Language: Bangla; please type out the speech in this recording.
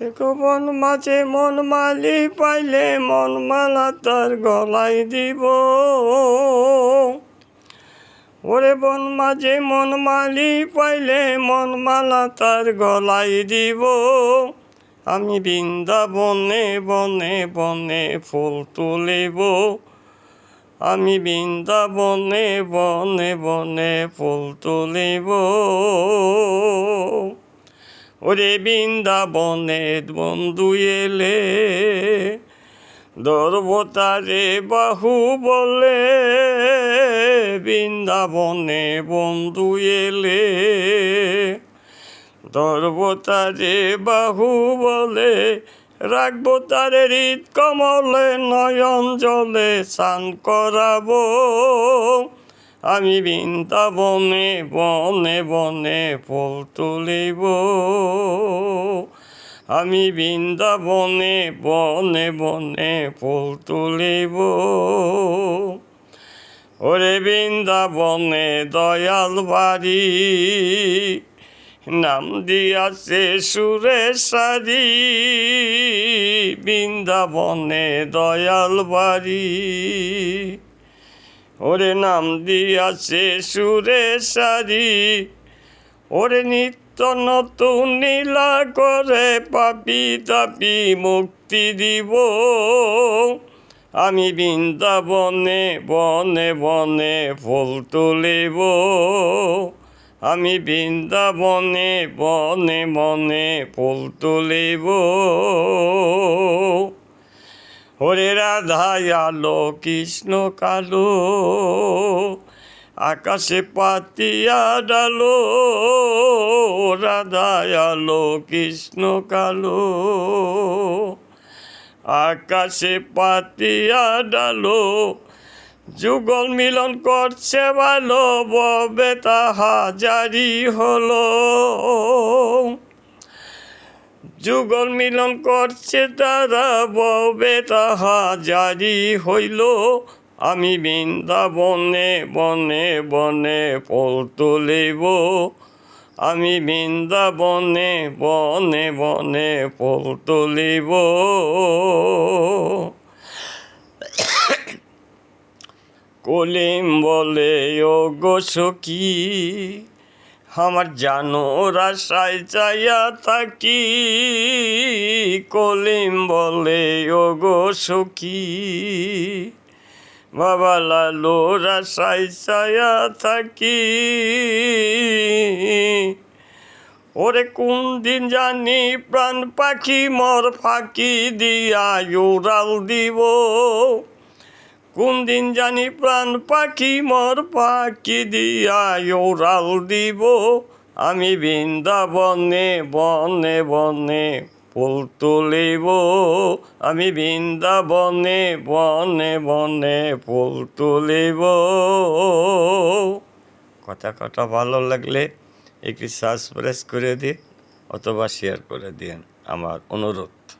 বন মাঝে মন মালি পাইলে মন মালা তার গলাই দিব। ওরে বন মাঝে মন মালি পাইলে মন মালা তার গলাই দিব। আমি বৃন্দাবনে বনে বনে ফুল তুলিব। আমি বৃন্দাবনে বনে বনে ফুল তুলিব। ওরে বৃন্দাবনে বন্ধু এলে, দর্বতারে বাহু বলে, বৃন্দাবনে বন্ধু এলে, দর্বতারে বাহু বলে, রাখব তারে হৃদ কমলে নয়ন জলে স্নান করাবো। আমি বৃন্দাবনে বনে বনে ফুল তুলিব। আমি বৃন্দাবনে বনে বনে ফুল তুলিব। ওরে বৃন্দাবনে দয়াল বাড়ি, নাম দিয়াছে সুরেশারি বৃন্দাবনে দয়াল বাড়ি। ওরে নাম দিয়াছে সুরেশারি ওরে নিত্য নতুন নীলা করে পাপি তাপি মুক্তি দিব। আমি বৃন্দাবনে বনে বনে ফুল তুলিব। আমি বৃন্দাবনে বনে বনে ফুল তুলিব। হরে রাধা কৃষ্ণ কালো, আকাশে পাতিয়া ডালো। রাধা আলো কৃষ্ণ কালো, আকাশে পাতিয়া ডালো। যুগল মিলন করছে ভালো, ববে তাহা জারি হলো। যুগল মিলন করছে তারা ববে তাহা জারি হইল। আমি বৃন্দাবনে, বনে বনে ফল তুলিব। আমি বৃন্দাবনে, বনে বনে ফল তুলিব। কলিম বলে ও গো সখী আমার জানো রাশায় চাইয়া থাকি, কলিম বলে ও গো সখী। বাবা লালো রাশায় চাইয়া থাকি। ওরে কোন দিন জানি প্রাণ পাখি, মর ফাঁকি দিয়া উড়াল দিব। কোন দিন জানি প্রাণ পাখি মর পাখি দিয়া ওরাল দিব। আমি বৃন্দাবনে, বনে বনে ফুল তুলিব। আমি বৃন্দাবনে, বনে বনে ফুল তুলিব। কথা কথা ভালো লাগলে একটি সাবস্ক্রাইব করে দিন অথবা শেয়ার করে দিন। আমার অনুরোধ।